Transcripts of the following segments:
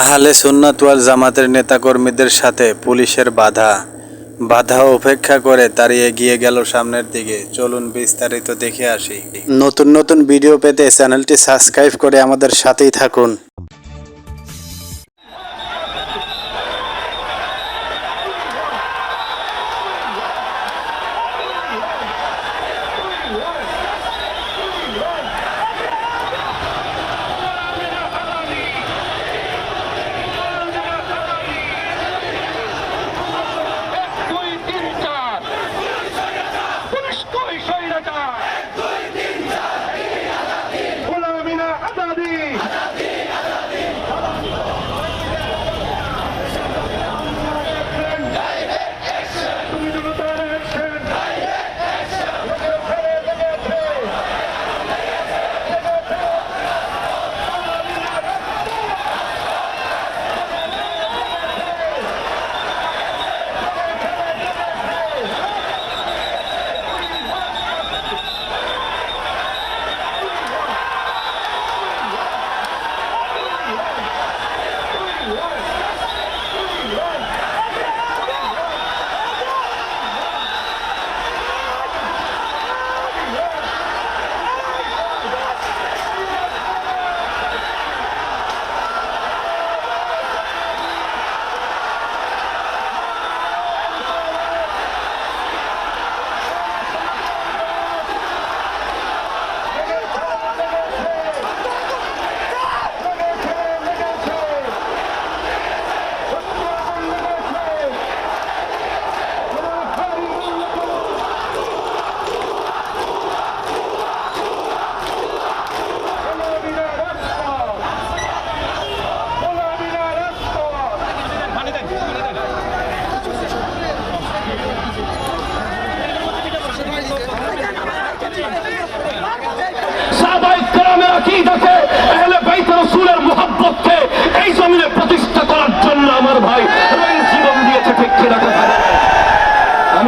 আহলে সুন্নাত ওয়াল জামাতের নেতাকর্মীদের সাথে পুলিশের বাধা। বাধা উপেক্ষা করে তারা এগিয়ে গেল সামনের দিকে। চলুন বিস্তারিত দেখে আসি। নতুন নতুন ভিডিও পেতে চ্যানেলটি সাবস্ক্রাইব করে আমাদের সাথেই থাকুন।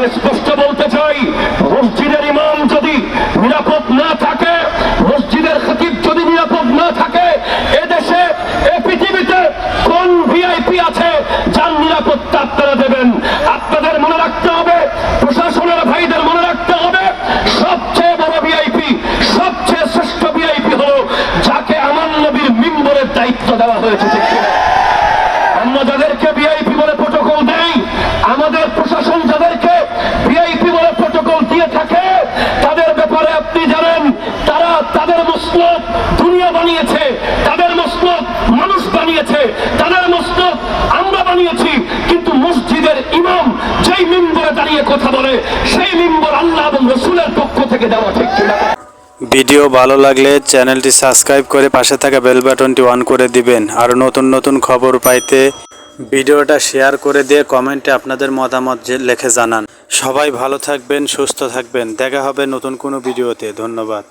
আমি স্পষ্ট বলতে চাই, মসজিদের ইমাম যদি নিরাপদ না থাকে, মসজিদের খতিব যদি নিরাপদ না থাকে, এদেশে, এ পৃথিবীতে কোন ভিআইপি আছে যার নিরাপত্তা আপনারা দেবেন আপনাদের মনে রাখতে হবে, প্রশাসনের ভাইদের মনে রাখতে হবে, সবচেয়ে বড় ভিআইপি সবচেয়ে শ্রেষ্ঠ ভিআইপি হলো যাকে আমার নবীর মিম্বরের দায়িত্ব দেওয়া হয়েছে? আমরা যাদেরকে ভিআইপি বলে প্রোটোকল দেই, আমাদের প্রশাসন যাদেরকে ভিআইপি বলে প্রোটোকল দিয়ে থাকে তাদের ব্যাপারে আপনি জানেন তারা তাদের মসনদ দুনিয়া বানিয়েছে তাদের মসনদ মানুষ বানিয়েছে তাদের মসনদ আমরা বানিয়েছি কিন্তু মসজিদের ইমাম যেই মিম্বরে দাঁড়িয়ে কথা বলে, সেই মিম্বর আল্লাহ এবং রসুলের পক্ষ থেকে দেওয়া ঠিক কিনা। ভিডিও ভালো লাগলে চ্যানেলটি সাবস্ক্রাইব করে পাশে থাকা বেল বাটনটি অন করে দিবেন। আর নতুন নতুন খবর পাইতে ভিডিওটা শেয়ার করে দিয়ে কমেন্টে আপনাদের মতামত লিখে জানান। সবাই ভালো থাকবেন, সুস্থ থাকবেন। দেখা হবে নতুন কোনো ভিডিওতে। ধন্যবাদ।